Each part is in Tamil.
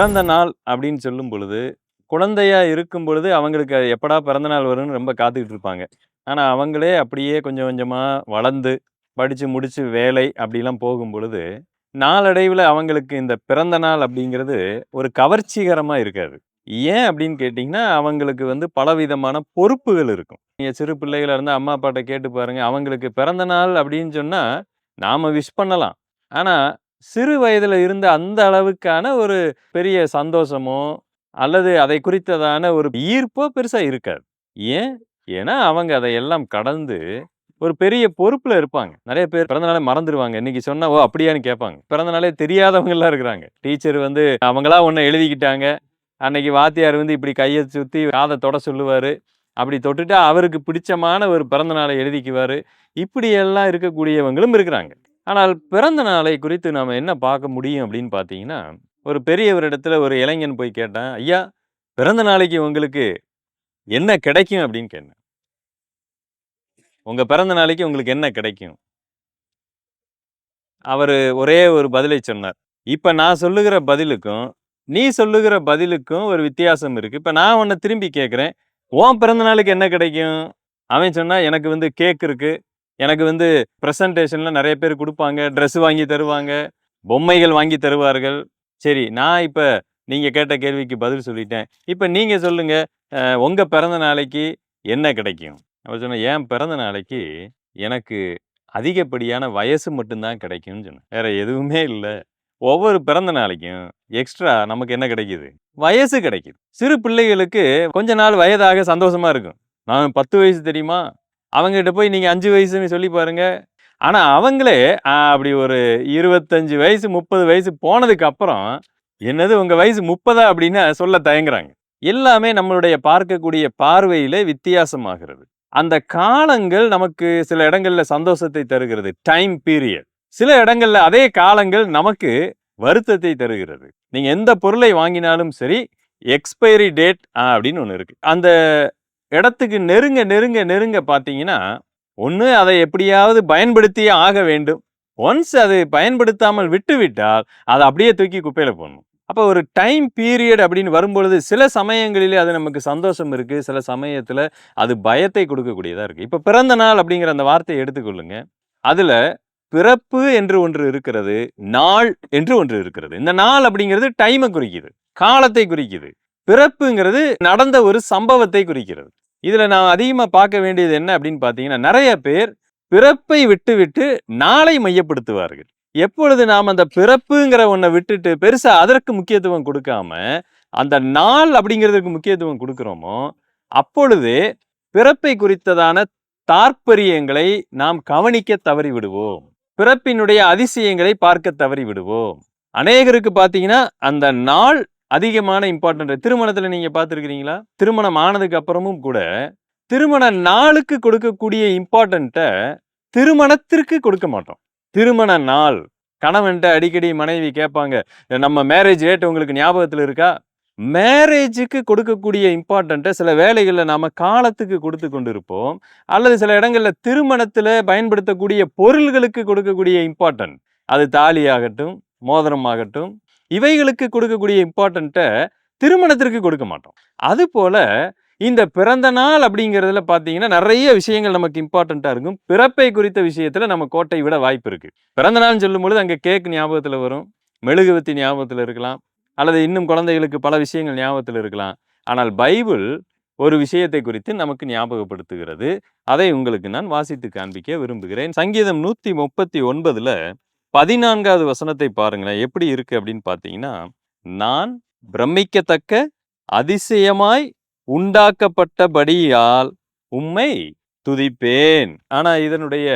பிறந்த நாள் அப்படின்னு சொல்லும் பொழுது குழந்தையா இருக்கும் பொழுது அவங்களுக்கு எப்படா பிறந்த நாள் வரும்னு ரொம்ப காத்துக்கிட்டு இருப்பாங்க. ஆனா அவங்களே அப்படியே கொஞ்சம் கொஞ்சமா வளர்ந்து படிச்சு முடிச்சு வேலை அப்படிலாம் போகும் பொழுது நாளடைவில் அவங்களுக்கு இந்த பிறந்த நாள் அப்படிங்கிறது ஒரு கவர்ச்சிகரமா இருக்காது. ஏன் அப்படின்னு கேட்டிங்கன்னா அவங்களுக்கு வந்து பலவிதமான பொறுப்புகள் இருக்கும். நீங்கள் சிறு பிள்ளைகளாக இருந்தால் அம்மா அப்பாட்ட கேட்டு பாருங்கள் அவங்களுக்கு பிறந்த நாள் அப்படின்னு சொன்னால் நாம் விஷ் பண்ணலாம். ஆனால் சிறு வயதில் இருந்த அந்த அளவுக்கான ஒரு பெரிய சந்தோஷமோ அல்லது அதை குறித்ததான ஒரு ஈர்ப்போ பெருசாக இருக்காது. ஏன்? ஏன்னா அவங்க அதையெல்லாம் கடந்து ஒரு பெரிய பொறுப்பில் இருப்பாங்க. நிறைய பேர் பிறந்தநாளே மறந்துடுவாங்க இன்னைக்கு சொன்னா ஓ அப்படியான்னு கேட்பாங்க. பிறந்தநாளே தெரியாதவங்களாம் இருக்கிறாங்க. டீச்சர் வந்து அவங்களா ஒன்று எழுதிக்கிட்டாங்க. அன்னைக்கு வாத்தியார் வந்து இப்படி கையை சுற்றி காதை தொட சொல்லுவார். அப்படி தொட்டுட்டு அவருக்கு பிடிச்சமான ஒரு பிறந்தநாளை எழுதிக்குவார். இப்படியெல்லாம் இருக்கக்கூடியவங்களும் இருக்கிறாங்க. ஆனால் பிறந்த நாளை குறித்து நாம் என்ன பார்க்க முடியும் அப்படின்னு பார்த்தீங்கன்னா ஒரு பெரியவரிடத்துல ஒரு இளைஞன் போய் கேட்டான் ஐயா பிறந்த நாளைக்கு உங்களுக்கு என்ன கிடைக்கும்? அப்படின்னு கேட்டேன். உங்கள் பிறந்த நாளைக்கு உங்களுக்கு என்ன கிடைக்கும்? அவர் ஒரே ஒரு பதிலை சொன்னார். இப்போ நான் சொல்லுகிற பதிலுக்கும் நீ சொல்லுகிற பதிலுக்கும் ஒரு வித்தியாசம் இருக்கு. இப்போ நான் உன்னை திரும்பி கேட்குறேன் உன் பிறந்த நாளுக்கு என்ன கிடைக்கும்? அவன் சொன்னால் எனக்கு வந்து கேக் இருக்குது எனக்கு வந்து ப்ரெசன்டேஷன்ல நிறைய பேர் கொடுப்பாங்க ட்ரெஸ் வாங்கி தருவாங்க பொம்மைகள் வாங்கி தருவார்கள். சரி நான் இப்போ நீங்கள் கேட்ட கேள்விக்கு பதில் சொல்லிட்டேன். இப்போ நீங்கள் சொல்லுங்கள் உங்கள் பிறந்த நாளைக்கு என்ன கிடைக்கும்? அப்போ சொன்னேன் என் பிறந்த நாளைக்கு எனக்கு அதிகப்படியான வயசு மட்டும்தான் கிடைக்கும்னு சொன்னேன். வேற எதுவுமே இல்லை. ஒவ்வொரு பிறந்த நாளைக்கும் எக்ஸ்ட்ரா நமக்கு என்ன கிடைக்குது? வயசு கிடைக்குது. சிறு பிள்ளைகளுக்கு கொஞ்ச நாள் வயதாக சந்தோஷமா இருக்கும். நான் பத்து வயசு தெரியுமா? அவங்ககிட்ட போய் நீங்கள் அஞ்சு வயசுன்னு சொல்லி பாருங்க. ஆனால் அவங்களே அப்படி ஒரு இருபத்தஞ்சு வயசு முப்பது வயசு போனதுக்கு அப்புறம் என்னது உங்கள் வயசு முப்பதா அப்படின்னு சொல்ல தயங்குறாங்க. எல்லாமே நம்மளுடைய பார்க்கக்கூடிய பார்வையில் வித்தியாசமாகிறது. அந்த காலங்கள் நமக்கு சில இடங்களில் சந்தோஷத்தை தருகிறது. டைம் பீரியட் சில இடங்களில் அதே காலங்கள் நமக்கு வருத்தத்தை தருகிறது. நீங்கள் எந்த பொருளை வாங்கினாலும் சரி எக்ஸ்பைரி டேட் அப்படின்னு ஒன்று இருக்குது அந்த இடத்துக்கு நெருங்க நெருங்க நெருங்க பார்த்தீங்கன்னா ஒன்று அதை எப்படியாவது பயன்படுத்தியே ஆக வேண்டும். ஒன்ஸ் அது பயன்படுத்தாமல் விட்டுவிட்டால் அதை அப்படியே தூக்கி குப்பையில் போடணும். அப்போ ஒரு டைம் பீரியட் அப்படின்னு வரும்பொழுது சில சமயங்களிலே அது நமக்கு சந்தோஷம் இருக்குது சில சமயத்தில் அது பயத்தை கொடுக்கக்கூடியதாக இருக்குது இப்போ பிறந்த நாள் அப்படிங்கிற அந்த வார்த்தையை எடுத்துக்கொள்ளுங்க. அதில் பிறப்பு என்று ஒன்று இருக்கிறது நாள் என்று ஒன்று இருக்கிறது. இந்த நாள் அப்படிங்கிறது டைமை குறிக்குது காலத்தை குறிக்குது. பிறப்புங்கிறது நடந்த ஒரு சம்பவத்தை குறிக்கிறது. இதில் நான் அதிகமாக பார்க்க வேண்டியது என்ன அப்படின்னு பார்த்தீங்கன்னா நிறைய பேர் பிறப்பை விட்டுவிட்டு நாளை மையப்படுத்துவார்கள். எப்பொழுது நாம் அந்த பிறப்புங்கிற ஒன்றை விட்டுட்டு பெருசாக அதற்கு முக்கியத்துவம் கொடுக்காம அந்த நாள் அப்படிங்கிறதுக்கு முக்கியத்துவம் கொடுக்குறோமோ அப்பொழுது பிறப்பை குறித்ததான தாற்பரியங்களை நாம் கவனிக்க தவறி விடுவோம் பிறப்பினுடைய அதிசயங்களை பார்க்க தவறி விடுவோம் அநேகருக்கு பார்த்தீங்கன்னா அந்த நாள் அதிகமான இம்பார்ட்டன்ட் திருமணத்தில் நீங்கள் பார்த்துருக்கிறீங்களா? திருமணம் ஆனதுக்கு அப்புறமும் கூட திருமண நாளுக்கு கொடுக்கக்கூடிய இம்பார்ட்டண்ட்டை திருமணத்திற்கு கொடுக்க மாட்டோம். திருமண நாள் கணவன்ட்ட அடிக்கடி மனைவி கேட்பாங்க நம்ம மேரேஜ் ரேட் உங்களுக்கு ஞாபகத்தில் இருக்கா? மேரேஜுக்கு கொடுக்கக்கூடிய இம்பார்ட்டண்ட்டை சில வேலைகளில் நாம் காலத்துக்கு கொடுத்து கொண்டிருப்போம். அல்லது சில இடங்களில் திருமணத்தில் பயன்படுத்தக்கூடிய பொருள்களுக்கு கொடுக்கக்கூடிய இம்பார்ட்டன்ட் அது தாலி ஆகட்டும் மோதிரம் ஆகட்டும் இவைகளுக்கு கொடுக்கக்கூடிய இம்பார்ட்டண்ட்டை திருமணத்திற்கு கொடுக்க மாட்டோம். அது போல் இந்த பிறந்த நாள் அப்படிங்கிறதுல பார்த்தீங்கன்னா நிறைய விஷயங்கள் நமக்கு இம்பார்ட்டண்ட்டாக இருக்கும். பிறப்பை குறித்த விஷயத்தில் நம்ம கோட்டை விட வாய்ப்பு இருக்குது பிறந்த நாள்னு சொல்லும் பொழுது அங்கே கேக் ஞாபகத்தில் வரும் மெழுகுவத்தி ஞாபகத்தில் இருக்கலாம் அல்லது இன்னும் குழந்தைகளுக்கு பல விஷயங்கள் ஞாபகத்தில் இருக்கலாம். ஆனால் பைபிள் ஒரு விஷயத்தை குறித்து நமக்கு ஞாபகப்படுத்துகிறது. அதை உங்களுக்கு நான் வாசித்து காண்பிக்க விரும்புகிறேன். சங்கீதம் நூற்றி முப்பத்தி ஒன்பதில் பதினான்காவது வசனத்தை பாருங்களேன். எப்படி இருக்கு அப்படின்னு பார்த்தீங்கன்னா நான் பிரமிக்கத்தக்க அதிசயமாய் உண்டாக்கப்பட்டபடியால் உம்மை துதிப்பேன். ஆனா இதனுடைய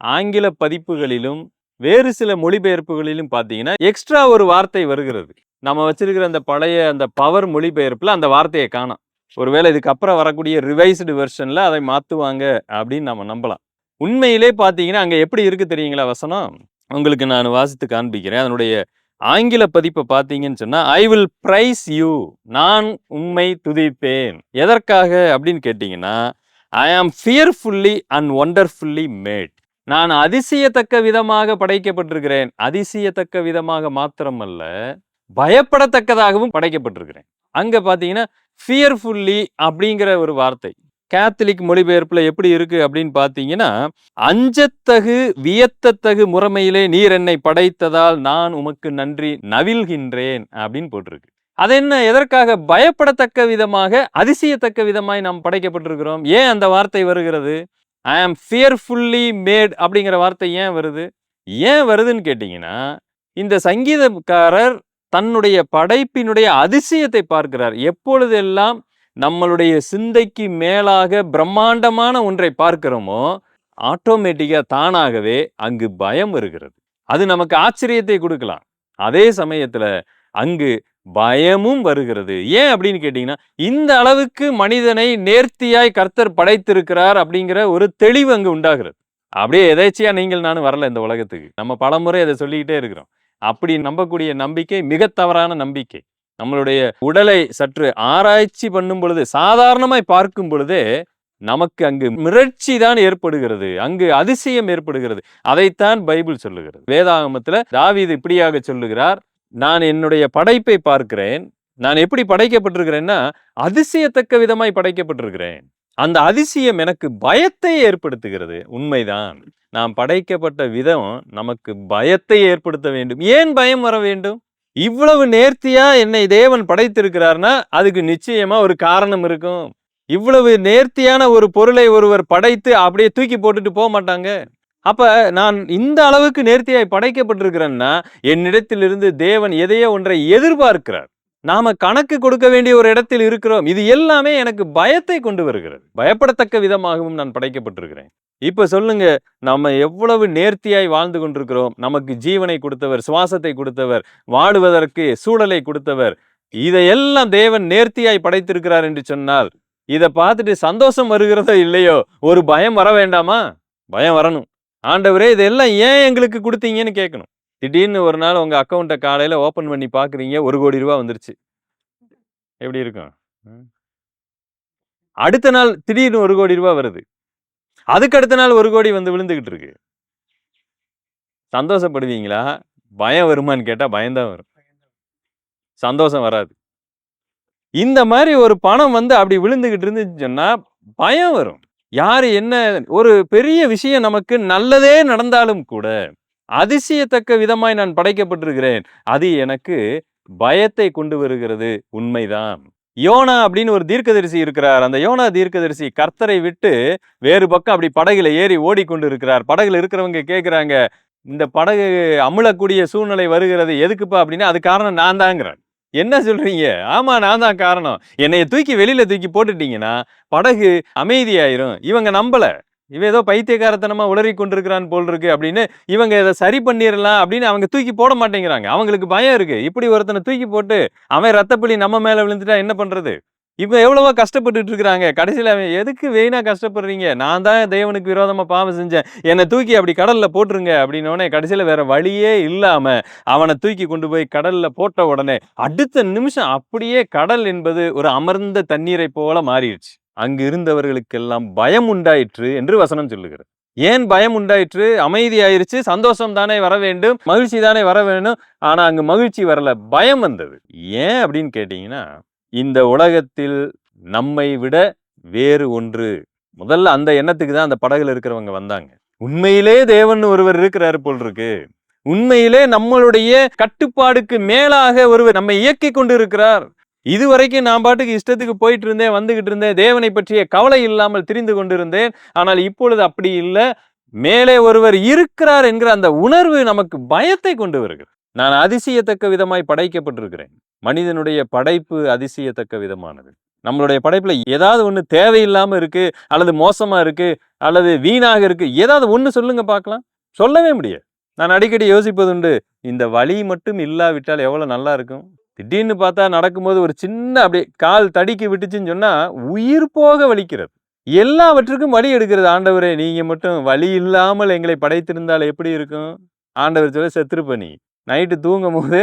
ஆங்கில பதிப்புகளிலும் வேறு சில மொழிபெயர்ப்புகளிலும் பார்த்தீங்கன்னா எக்ஸ்ட்ரா ஒரு வார்த்தை வருகிறது. நம்ம வச்சிருக்கிற அந்த பழைய அந்த பவர் மொழிபெயர்ப்புல அந்த வார்த்தையை காணோம். ஒருவேளை இதுக்கப்புறம் வரக்கூடிய ரிவைஸ்டு வெர்ஷனில் அதை மாற்றுவாங்க அப்படின்னு நம்ம நம்பலாம். உண்மையிலே பார்த்தீங்கன்னா அங்கே எப்படி இருக்குது தெரியுங்களா வசனம்? உங்களுக்கு நான் வாசித்து காண்பிக்கிறேன். அதனுடைய ஆங்கில பதிப்பை பார்த்தீங்கன்னு சொன்னால் ஐ வில் ப்ரைஸ் யூ நான் உண்மை துதிப்பேன். எதற்காக அப்படின்னு கேட்டிங்கன்னா ஐ ஆம் ஃபியர்ஃபுல்லி அண்ட் ஒண்டர்ஃபுல்லி மேட் நான் அதிசயத்தக்க விதமாக படைக்கப்பட்டிருக்கிறேன். அதிசயத்தக்க விதமாக மாத்திரமல்ல பயப்படத்தக்கதாகவும் படைக்கப்பட்டிருக்கிறேன். அங்கே பார்த்தீங்கன்னா ஃபியர்ஃபுல்லி அப்படிங்கிற ஒரு வார்த்தை. கேத்தலிக் மொழிபெயர்ப்புல எப்படி இருக்கு அப்படின்னு பாத்தீங்கன்னா அஞ்சத்தகு வியத்தத்தகு முறைமையிலே நீர் என்னை படைத்ததால் நான் உமக்கு நன்றி நவில்கின்றேன் அப்படின்னு போட்டிருக்கு. அது என்ன எதற்காக? பயப்படத்தக்க விதமாக அதிசயத்தக்க விதமாய் நாம் படைக்கப்பட்டிருக்கிறோம். ஏன் அந்த வார்த்தை வருகிறது? ஐ ஆம் ஃபியர்ஃபுல்லி மேட் அப்படிங்கிற வார்த்தை ஏன் வருது? ஏன் வருதுன்னு கேட்டிங்கன்னா இந்த சங்கீதக்காரர் தன்னுடைய படைப்பினுடைய அதிசயத்தை பார்க்கிறார். எப்பொழுதெல்லாம் நம்மளுடைய சிந்தைக்கு மேலாக பிரம்மாண்டமான ஒன்றை பார்க்கிறோமோ ஆட்டோமேட்டிக்காக தானாகவே அங்கு பயம் வருகிறது. அது நமக்கு ஆச்சரியத்தை கொடுக்கலாம். அதே சமயத்தில் அங்கு பயமும் வருகிறது. ஏன் அப்படின்னு கேட்டிங்கன்னா இந்த அளவுக்கு மனிதனை நேர்த்தியாய் கர்த்தர் படைத்திருக்கிறார் அப்படிங்கிற ஒரு தெளிவு அங்கு உண்டாகிறது. அப்படியே எதேச்சியாக நீங்கள் நானும் வரல இந்த உலகத்துக்கு. நம்ம பலமுறை அதை சொல்லிக்கிட்டே இருக்கிறோம். அப்படி நம்பக்கூடிய நம்பிக்கை மிக தவறான நம்பிக்கை. நம்மளுடைய உடலை சற்று ஆராய்ச்சி பண்ணும் பொழுது சாதாரணமாய் பார்க்கும் பொழுதே நமக்கு அங்கு மிரட்சி தான் ஏற்படுகிறது அங்கு அதிசயம் ஏற்படுகிறது. அதைத்தான் பைபிள் சொல்லுகிறது. வேதாகமத்தில் தாவீது இப்படியாக சொல்லுகிறார் நான் என்னுடைய படைப்பை பார்க்கிறேன். நான் எப்படி படைக்கப்பட்டிருக்கிறேன்னா அதிசயத்தக்க விதமாய் படைக்கப்பட்டிருக்கிறேன். அந்த அதிசயம் எனக்கு பயத்தை ஏற்படுத்துகிறது. உண்மைதான். நாம் படைக்கப்பட்ட விதம் நமக்கு பயத்தை ஏற்படுத்த வேண்டும். ஏன் பயம் வர வேண்டும்? இவ்வளவு நேர்த்தியா என்னை தேவன் படைத்திருக்கிறார்னா அதுக்கு நிச்சயமா ஒரு காரணம் இருக்கும். இவ்வளவு நேர்த்தியான ஒரு பொருளை ஒருவர் படைத்து அப்படியே தூக்கி போட்டுட்டு போக மாட்டாங்க. அப்ப நான் இந்த அளவுக்கு நேர்த்தியாய் படைக்கப்பட்டிருக்கிறேன்னா என்னிடத்திலிருந்து தேவன் எதையோ ஒன்றை எதிர்பார்க்கிறார். நாம கணக்கு கொடுக்க வேண்டிய ஒரு இடத்தில் இருக்கிறோம். இது எல்லாமே எனக்கு பயத்தை கொண்டு வருகிறது. பயப்படத்தக்க விதமாகவும் நான் படைக்கப்பட்டிருக்கிறேன். இப்போ சொல்லுங்க நம்ம எவ்வளவு நேர்த்தியாய் வாழ்ந்து கொண்டிருக்கிறோம். நமக்கு ஜீவனை கொடுத்தவர் சுவாசத்தை கொடுத்தவர் வாடுவதற்கு சூழலை கொடுத்தவர். இதையெல்லாம் தேவன் நேர்த்தியாய் படைத்திருக்கிறார் என்று சொன்னால் இதை பார்த்துட்டு சந்தோஷம் வருகிறதோ இல்லையோ? ஒரு பயம் வர வேண்டாமா? பயம் வரணும். ஆண்டவரே இதெல்லாம் ஏன் எங்களுக்கு கொடுத்தீங்கன்னு கேட்கணும். திடீர்னு ஒரு நாள் உங்கள் அக்கௌண்ட்டை காலையில் ஓப்பன் பண்ணி பார்க்குறீங்க ஒரு கோடி ரூபாய் வந்துருச்சு. எப்படி இருக்கும்? அடுத்த நாள் திடீர்னு ஒரு கோடி ரூபாய் வருது. அதுக்கு அடுத்த நாள் ஒரு கோடி வந்து விழுந்துக்கிட்டு இருக்கு. சந்தோஷப்படுவீங்களா? பயம் வருமான்னு கேட்டால் பயம்தான் வரும். சந்தோஷம் வராது. இந்த மாதிரி ஒரு பணம் வந்து அப்படி விழுந்துக்கிட்டு இருந்துச்சுன்னு சொன்னால் பயம் வரும். யார் என்ன ஒரு பெரிய விஷயம் நமக்கு நல்லதே நடந்தாலும் கூட அதிசயத்தக்க விதமாய் நான் படைக்கப்பட்டிருக்கிறேன். அது எனக்கு பயத்தை கொண்டு வருகிறது. உண்மைதான். யோனா அப்படின்னு ஒரு தீர்க்கதரிசி இருக்கிறார். அந்த யோனா தீர்க்கதரிசி கர்த்தரை விட்டு வேறு பக்கம் அப்படி படகுல ஏறி ஓடிக்கொண்டு இருக்கிறார் படகுல இருக்கிறவங்க கேட்குறாங்க இந்த படகு அமுழக்கூடிய சூழ்நிலை வருகிறது. எதுக்குப்பா? அப்படின்னா அது காரணம் நான் தாங்கிறேன் என்ன சொல்றீங்க? ஆமா நான் தான் காரணம். என்னைய தூக்கி வெளியில தூக்கி போட்டுட்டீங்கன்னா படகு அமைதியாயிரும். இவங்க நம்பல. இவன் ஏதோ பைத்தியக்காரத்தனமா உளறி கொண்டிருக்கிறான் போல் இருக்கு அப்படின்னு இவங்க இதை சரி பண்ணிடலாம் அப்படின்னு அவங்க தூக்கி போட மாட்டேங்கிறாங்க. அவங்களுக்கு பயம் இருக்கு. இப்படி ஒருத்தனை தூக்கி போட்டு அவன் ரத்தப்பள்ளி நம்ம மேல விழுந்துட்டா என்ன பண்றது? இவங்க எவ்வளவோ கஷ்டப்பட்டுட்டு இருக்கிறாங்க. கடைசியில அவன் எதுக்கு வெயினாக கஷ்டப்படுறீங்க? நான் தான் தேவனுக்கு விரோதமா பாவம் செஞ்சேன். என்னை தூக்கி அப்படி கடல்ல போட்டுருங்க அப்படின்னோடனே கடைசியில வேற வழியே இல்லாம அவனை தூக்கி கொண்டு போய் கடல்ல போட்ட உடனே அடுத்த நிமிஷம் அப்படியே கடல் என்பது ஒரு அமர்ந்த தண்ணீரை போல மாறிடுச்சு. அங்கு இருந்தவர்களுக்கெல்லாம் பயம் உண்டாயிற்று என்று வசனம் சொல்லுகிறது. ஏன் பயம் உண்டாயிற்று? அமைதி ஆயிடுச்சு சந்தோஷம் தானே வர வேண்டும் மகிழ்ச்சி தானே வர வேண்டும் ஆனால் அங்கு மகிழ்ச்சி வரல பயம் வந்தது. ஏன் அப்படின்னு கேட்டீங்கன்னா இந்த உலகத்தில் நம்மை விட வேறு ஒன்று. முதல்ல அந்த எண்ணத்துக்கு தான் அந்த படகுல இருக்கிறவங்க வந்தாங்க. உண்மையிலே தேவன் ஒருவர் இருக்கிறாரு போல் இருக்கு உண்மையிலே நம்மளுடைய கட்டுப்பாடுக்கு மேலாக ஒருவர் நம்மை இயக்கி கொண்டு இருக்கிறார் இது வரைக்கும் நான் பாட்டுக்கு இஷ்டத்துக்கு போயிட்டு இருந்தேன் வந்துகிட்டு இருந்தேன் தேவனை பற்றிய கவலை இல்லாமல் திரிந்து கொண்டிருந்தேன். ஆனால் இப்பொழுது அப்படி இல்லை. மேலே ஒருவர் இருக்கிறார் என்கிற அந்த உணர்வு நமக்கு பயத்தை கொண்டு வருகிறது. நான் அதிசயத்தக்க விதமாய் படைக்கப்பட்டிருக்கிறேன். மனிதனுடைய படைப்பு அதிசயத்தக்க விதமானது. நம்மளுடைய படைப்பில் ஏதாவது ஒன்று தேவையில்லாமல் இருக்குது அல்லது மோசமாக இருக்குது அல்லது வீணாக இருக்குது ஏதாவது ஒன்று சொல்லுங்க பார்க்கலாம். சொல்லவே முடியாது. நான் அடிக்கடி யோசிப்பதுண்டு இந்த வலி மட்டும் இல்லாவிட்டால் எவ்வளோ நல்லா இருக்கும்? திடீர்னு பார்த்தா நடக்கும்போது ஒரு சின்ன அப்படியே கால் தடிக்கு விட்டுச்சுன்னு சொன்னால் உயிர் போக வலிக்கிறது. எல்லாவற்றுக்கும் வழி எடுக்கிறது ஆண்டவரே நீங்கள் மட்டும் வழி இல்லாமல் எங்களை படைத்திருந்தால் எப்படி இருக்கும்? ஆண்டவர் சொல்ல செத்துருப்ப நீ. நைட்டு தூங்கும் போது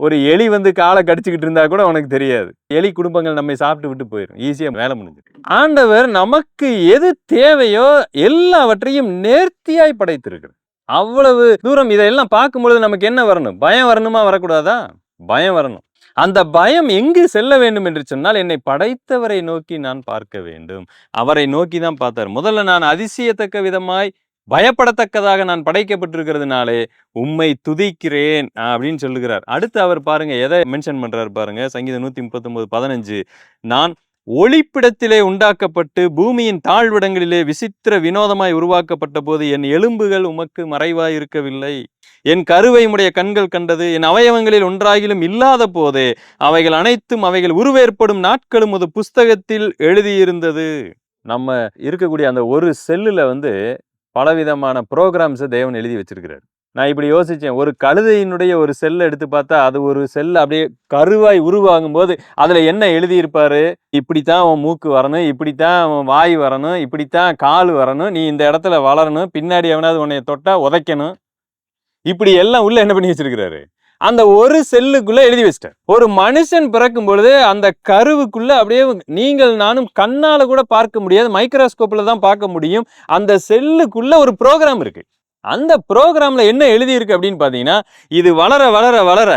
ஒரு எலி வந்து காலை கடிச்சுக்கிட்டு இருந்தா கூட உனக்கு தெரியாது. எலி குடும்பங்கள் நம்மை சாப்பிட்டு விட்டு போயிடும் ஈஸியாக வேலை முடிஞ்சு ஆண்டவர் நமக்கு எது தேவையோ எல்லாவற்றையும் நேர்த்தியாய் படைத்திருக்கிறது அவ்வளவு தூரம் இதையெல்லாம் பார்க்கும் பொழுது நமக்கு என்ன வரணும்? பயம் வரணுமா? வரக்கூடாதா? பயம் வரணும். அந்த பயம் எங்கு செல்ல வேண்டும் என்று சொன்னால் என்னை படைத்தவரை நோக்கி நான் பார்க்க வேண்டும். அவரை நோக்கி தான் பார்த்தார். முதல்ல நான் அதிசயத்தக்க விதமாய் பயப்படத்தக்கதாக நான் படைக்கப்பட்டிருக்கிறதுனாலே உம்மை துதிக்கிறேன் அப்படின்னு சொல்லுகிறார். அடுத்து அவர் பாருங்க எதை மென்ஷன் பண்றாரு பாருங்க சங்கீதம் நூத்தி முப்பத்தொன்பது பதினஞ்சு. நான் ஒளிப்பிடத்திலே உண்டாக்கப்பட்டு பூமியின் தாழ்விடங்களிலே விசித்திர வினோதமாய் உருவாக்கப்பட்ட போது என் எலும்புகள் உமக்கு மறைவாய் இருக்கவில்லை என் கருவை உடைய கண்கள் கண்டது என் அவயவங்களில் ஒன்றாகிலும் இல்லாத போதே அவைகள் அனைத்தும் அவைகள் உருவேற்படும் நாட்களும் ஒரு புஸ்தகத்தில் எழுதியிருந்தது. நம்ம இருக்கக்கூடிய அந்த ஒரு செல்லில் வந்து பலவிதமான ப்ரோக்ராம்ஸை தேவன் எழுதி வச்சிருக்கிறார். நான் இப்படி யோசிச்சேன் ஒரு கழுதையினுடைய ஒரு செல்லை எடுத்து பார்த்தா அது ஒரு செல் அப்படியே கருவாய் உருவாகும் போது அதில் என்ன எழுதியிருப்பாரு? இப்படித்தான் உன் மூக்கு வரணும் இப்படித்தான் உன் வாய் வரணும் இப்படித்தான் கால் வரணும் நீ இந்த இடத்துல வளரணும் பின்னாடி எவனாவது உன்னை தொட்டா உதைக்கணும் இப்படி எல்லாம் உள்ள என்ன பண்ணி வச்சிருக்கிறாரு? அந்த ஒரு செல்லுக்குள்ள எழுதி வச்சிட்டார். ஒரு மனுஷன் பிறக்கும் பொழுது அந்த கருவுக்குள்ள அப்படியே நீங்கள் நானும் கண்ணால கூட பார்க்க முடியாது மைக்ரோஸ்கோப்ல தான் பார்க்க முடியும். அந்த செல்லுக்குள்ள ஒரு ப்ரோக்ராம் இருக்கு. அந்த ப்ரோக்ராம்ல என்ன எழுதி இருக்கு அப்படின்னு பாத்தீங்கன்னா இது வளர வளர வளர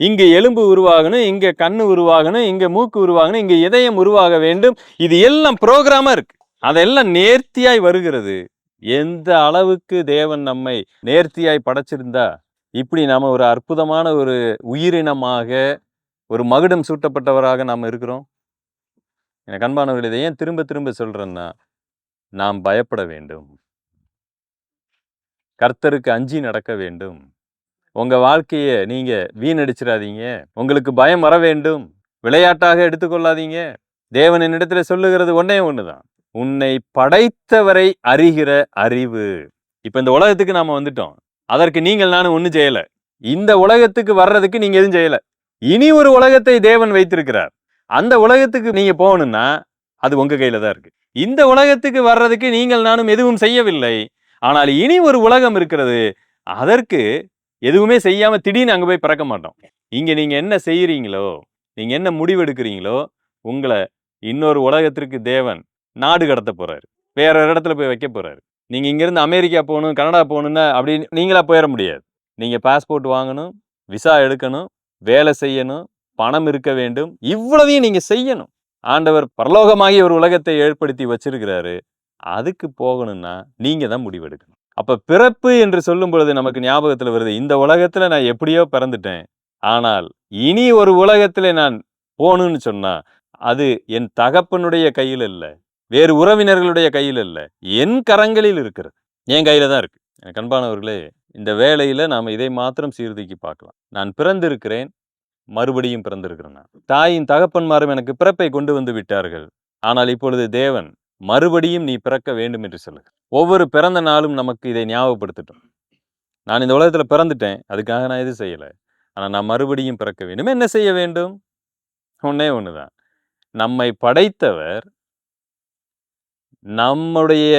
இங்க எலும்பு உருவாகணும் இங்க கண்ணு உருவாகணும் இங்க மூக்கு உருவாகணும் இங்க இதயம் உருவாக வேண்டும். இது எல்லாம் ப்ரோக்ராமா இருக்கு. அதெல்லாம் நேர்த்தியாய் வருகிறது. எந்த அளவுக்கு தேவன் நம்மை நேர்த்தியாய் படைச்சிருந்தா இப்படி நாம ஒரு அற்புதமான ஒரு உயிரினமாக ஒரு மகுடம் சூட்டப்பட்டவராக நாம் இருக்கிறோம்? எனக்கு அன்பானவர்கள் இதை ஏன் திரும்ப திரும்ப சொல்றேன்னா நாம் பயப்பட வேண்டும். கர்த்தருக்கு அஞ்சி நடக்க வேண்டும். உங்க வாழ்க்கையை நீங்க வீணடிச்சிடாதீங்க. உங்களுக்கு பயம் வர வேண்டும். விளையாட்டாக எடுத்துக்கொள்ளாதீங்க. தேவன் என்னிடத்துல சொல்லுகிறது ஒன்னே தான் உன்னை படைத்தவரை அறிகிற அறிவு. இப்போ இந்த உலகத்துக்கு நாம் வந்துட்டோம். அதற்கு நீங்கள் நானும் ஒன்றும் செய்யலை. இந்த உலகத்துக்கு வர்றதுக்கு நீங்கள் எதுவும் செய்யலை. இனி ஒரு உலகத்தை தேவன் வைத்திருக்கிறார். அந்த உலகத்துக்கு நீங்கள் போகணும்னா அது உங்கள் கையில் தான் இருக்குது இந்த உலகத்துக்கு வர்றதுக்கு நீங்கள் நானும் எதுவும் செய்யவில்லை. ஆனால் இனி ஒரு உலகம் இருக்கிறது. அதற்கு எதுவுமே செய்யாமல் திடீர்னு அங்கே போய் பிறக்க மாட்டோம். இங்கே நீங்கள் என்ன செய்கிறீங்களோ நீங்கள் என்ன முடிவெடுக்கிறீங்களோ உங்களை இன்னொரு உலகத்திற்கு தேவன் நாடு கடத்த போகிறாரு வேற ஒரு இடத்துல போய் வைக்க போகிறாரு நீங்கள் இங்கேருந்து அமெரிக்கா போகணும் கனடா போகணுன்னா அப்படி நீங்களா போயிட முடியாது. நீங்கள் பாஸ்போர்ட் வாங்கணும் விசா எடுக்கணும் வேலை செய்யணும் பணம் இருக்க வேண்டும் இவ்வளவையும் நீங்கள் செய்யணும். ஆண்டவர் பரலோகமாகிய ஒரு உலகத்தை ஏற்படுத்தி வச்சிருக்கிறாரு. அதுக்கு போகணும்னா நீங்கள் தான் முடிவெடுக்கணும். அப்போ பிறப்பு என்று சொல்லும் பொழுது நமக்கு ஞாபகத்தில் வருது இந்த உலகத்தில் நான் எப்படியோ பிறந்துட்டேன். ஆனால் இனி ஒரு உலகத்தில் நான் போகணும்னு சொன்னால் அது என் தகப்பனுடைய கையில் இல்லை வேறு உறவினர்களுடைய கையில் இல்லை என் கரங்களில் இருக்கிறது. என் கையில் தான் இருக்குது எனக்கு அன்பானவர்களே இந்த வேலையில் நாம இதை மாத்திரம் சீர்தூக்கி பார்க்கலாம். நான் பிறந்திருக்கிறேன் மறுபடியும் பிறந்திருக்கிறேன் நான். தாயின் தகப்பன்மாரும் எனக்கு பிறப்பை கொண்டு வந்து விட்டார்கள். ஆனால் இப்பொழுது தேவன் மறுபடியும் நீ பிறக்க வேண்டும் என்று சொல்லுங்க ஒவ்வொரு பிறந்த நாளும் நமக்கு இதை ஞாபகப்படுத்தட்டும். நான் இந்த உலகத்தில் பிறந்துட்டேன் அதுக்காக நான் எதுவும் செய்யலை. ஆனால் நான் மறுபடியும் பிறக்க வேண்டும். என்ன செய்ய வேண்டும்? ஒன்றே ஒன்று தான் நம்மை படைத்தவர் நம்முடைய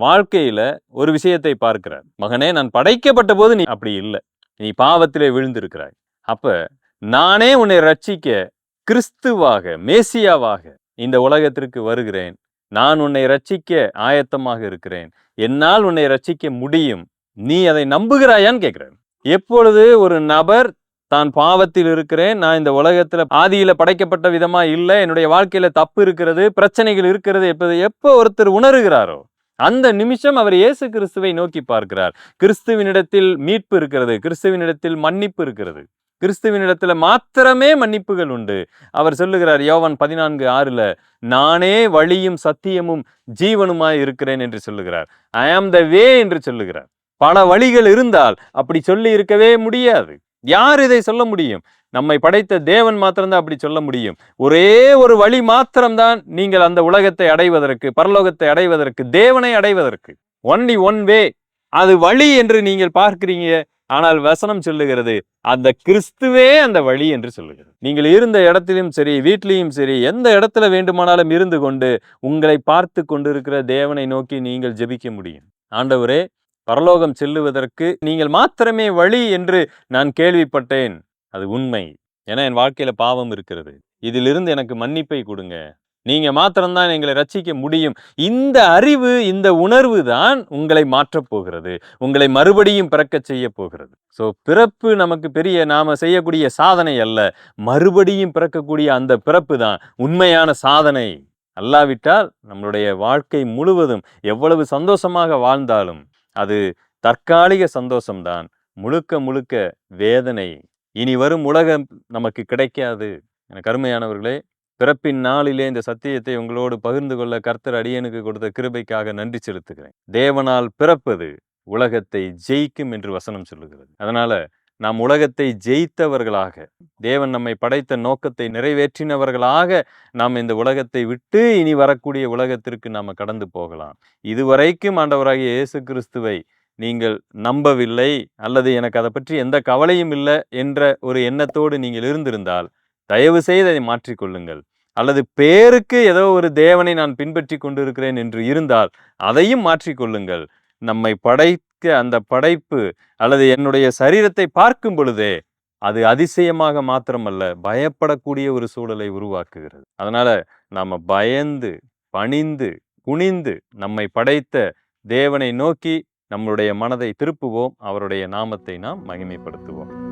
வாழ்க்கையில ஒரு விஷயத்தை பார்க்கிறார். மகனே நான் படைக்கப்பட்ட போது நீ அப்படி இல்லை. நீ பாவத்திலே விழுந்திருக்கிறாய். அப்ப நானே உன்னை ரட்சிக்க கிறிஸ்துவாக மேசியாவாக இந்த உலகத்திற்கு வருகிறேன். நான் உன்னை ரட்சிக்க ஆயத்தமாக இருக்கிறேன். என்னால் உன்னை ரட்சிக்க முடியும். நீ அதை நம்புகிறாயான்னு கேட்குறேன் எப்பொழுது ஒரு நபர் தான் பாவத்தில் இருக்கிறேன் நான் இந்த உலகத்தில் ஆதியில் படைக்கப்பட்ட விதமாக இல்லை என்னுடைய வாழ்க்கையில் தப்பு இருக்கிறது பிரச்சனைகள் இருக்கிறது என்பதை எப்போ ஒருத்தர் உணர்கிறாரோ அந்த நிமிஷம் அவர் இயேசு கிறிஸ்துவை நோக்கி பார்க்கிறார். கிறிஸ்துவினிடத்தில் மீட்பு இருக்கிறது கிறிஸ்துவினிடத்தில் மன்னிப்பு இருக்கிறது. கிறிஸ்துவினிடத்துல மாத்திரமே மன்னிப்புகள் உண்டு. அவர் சொல்லுகிறார் யோவான் பதினான்கு ஆறுல நானே வழியும் சத்தியமும் ஜீவனுமாய் இருக்கிறேன் என்று சொல்லுகிறார். ஐ ஆம் த வே என்று சொல்லுகிறார். பல வழிகள் இருந்தால் அப்படி சொல்லி இருக்கவே முடியாது. யார் இதை சொல்ல முடியும்? நம்மை படைத்த தேவன் மாத்திரம்தான் அப்படி சொல்ல முடியும். ஒரே ஒரு வழி மாத்திரம்தான் நீங்கள் அந்த உலகத்தை அடைவதற்கு பரலோகத்தை அடைவதற்கு தேவனை அடைவதற்கு. ஒன்லி ஒன் வே அது வழி என்று நீங்கள் பார்க்கிறீங்க. ஆனால் வசனம் சொல்லுகிறது அந்த கிறிஸ்துவே அந்த வழி என்று சொல்லுகிறது. நீங்கள் இருந்த இடத்திலும் சரி வீட்லேயும் சரி எந்த இடத்துல வேண்டுமானாலும் இருந்து கொண்டு உங்களை பார்த்து கொண்டிருக்கிற தேவனை நோக்கி நீங்கள் ஜெபிக்க முடியும். ஆண்டவரே பரலோகம் செல்லுவதற்கு நீங்கள் மாத்திரமே வழி என்று நான் கேள்விப்பட்டேன். அது உண்மை. ஏன்னா என் வாழ்க்கையில் பாவம் இருக்கிறது. இதிலிருந்து எனக்கு மன்னிப்பை கொடுங்க. நீங்கள் மாத்திரம்தான் எங்களை ரட்சிக்க முடியும். இந்த அறிவு இந்த உணர்வு தான் உங்களை மாற்றப் போகிறது. உங்களை மறுபடியும் பிறக்க செய்ய போகிறது. ஸோ பிறப்பு நமக்கு பெரிய நாம் செய்யக்கூடிய சாதனை அல்ல. மறுபடியும் பிறக்கக்கூடிய அந்த பிறப்பு தான் உண்மையான சாதனை. அல்லாவிட்டால் நம்மளுடைய வாழ்க்கை முழுவதும் எவ்வளவு சந்தோஷமாக வாழ்ந்தாலும் அது தற்காலிக சந்தோஷம்தான். முழுக்க முழுக்க வேதனை. இனி வரும் உலகம் நமக்கு கிடைக்காது. என கருமையானவர்களே பிறப்பின் நாளிலே இந்த சத்தியத்தை உங்களோடு பகிர்ந்து கொள்ள கர்த்தர் அடியனுக்கு கொடுத்த கிருபைக்காக நன்றி செலுத்துகிறேன். தேவனால் பிறப்பது உலகத்தை ஜெயிக்கும் என்று வசனம் சொல்லுகிறது. அதனால நாம் உலகத்தை ஜெயித்தவர்களாக தேவன் நம்மை படைத்த நோக்கத்தை நிறைவேற்றினவர்களாக நாம் இந்த உலகத்தை விட்டு இனி வரக்கூடிய உலகத்திற்கு நாம் கடந்து போகலாம். இதுவரைக்கும் ஆண்டவராகிய இயேசு கிறிஸ்துவை நீங்கள் நம்பவில்லை அல்லது எனக்கு அதை பற்றி எந்த கவலையும் இல்லை என்ற ஒரு எண்ணத்தோடு நீங்கள் இருந்திருந்தால் தயவு செய்து அதை மாற்றிக்கொள்ளுங்கள். அல்லது பேருக்கு ஏதோ ஒரு தேவனை நான் பின்பற்றி கொண்டிருக்கிறேன் என்று இருந்தால் அதையும் மாற்றிக்கொள்ளுங்கள். நம்மை படைக்க அந்த படைப்பு அல்லது என்னுடைய சரீரத்தை பார்க்கும் பொழுதே அது அதிசயமாக மாத்திரமல்ல பயப்படக்கூடிய ஒரு சூழலை உருவாக்குகிறது. அதனால நாம பயந்து பணிந்து குனிந்து நம்மை படைத்த தேவனை நோக்கி நம்மளுடைய மனதை திருப்புவோம் அவருடைய நாமத்தை நாம் மகிமைப்படுத்துவோம்.